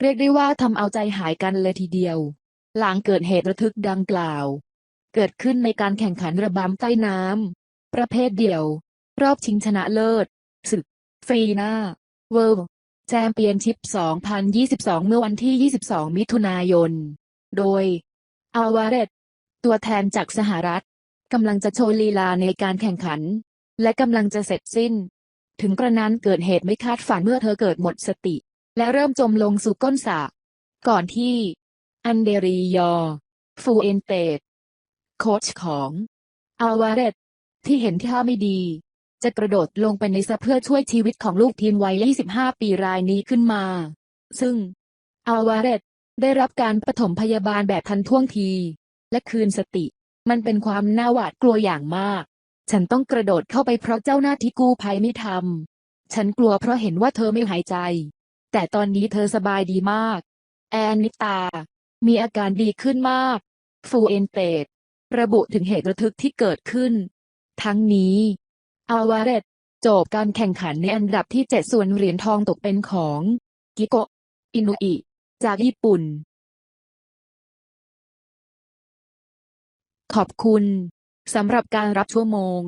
เรียกได้ว่าทำเอาใจหายกันเลยทีเดียว หลังเกิดเหตุระทึกดังกล่าว เกิดขึ้นในการแข่งขันระบำใต้น้ำประเภทเดี่ยว รอบชิงชนะเลิศศึกฟีนาเวิลด์แชมเปี้ยนชิพ 2022 เมื่อวันที่ 22 มิถุนายน โดยอัลวาเรตตัวแทนจากสหรัฐกำลังจะโชว์ลีลาในการแข่งขัน และกำลังจะเสร็จสิ้น ถึงกระนั้นเกิดเหตุไม่คาดฝันเมื่อเธอเกิดหมดสติ และเริ่มจมลงสู่ก้นสระก่อนที่ อันเดรียอ ฟูเอนเตตโค้ชของอัลวาเรตที่เห็นท่าไม่ดี จะกระโดดลงไปในสระเพื่อช่วยชีวิตของลูกทีมวัย 25 ปีรายนี้ขึ้นมา ซึ่งอัลวาเรตได้รับการปฐมพยาบาลแบบทันท่วงที และคืนสติ มันเป็นความน่าหวาดกลัวอย่างมาก ฉันต้องกระโดดเข้าไปเพราะเจ้าหน้าที่กู้ภัยไม่ทำฉันกลัวเพราะเห็นว่าเธอไม่หายใจ แต่ตอนนี้เธอสบายดีมาก แอนนิตา มีอาการดีขึ้นมาก ฟูเอนเตตระบุถึงเหตุระทึกที่เกิดขึ้น ทั้งนี้อัลวาเรตจบการแข่งขันในอันดับที่ 7 ส่วนเหรียญทองตกเป็นของ กิโกะอินุอิจากญี่ปุ่น ขอบคุณสำหรับการรับชั่วโมง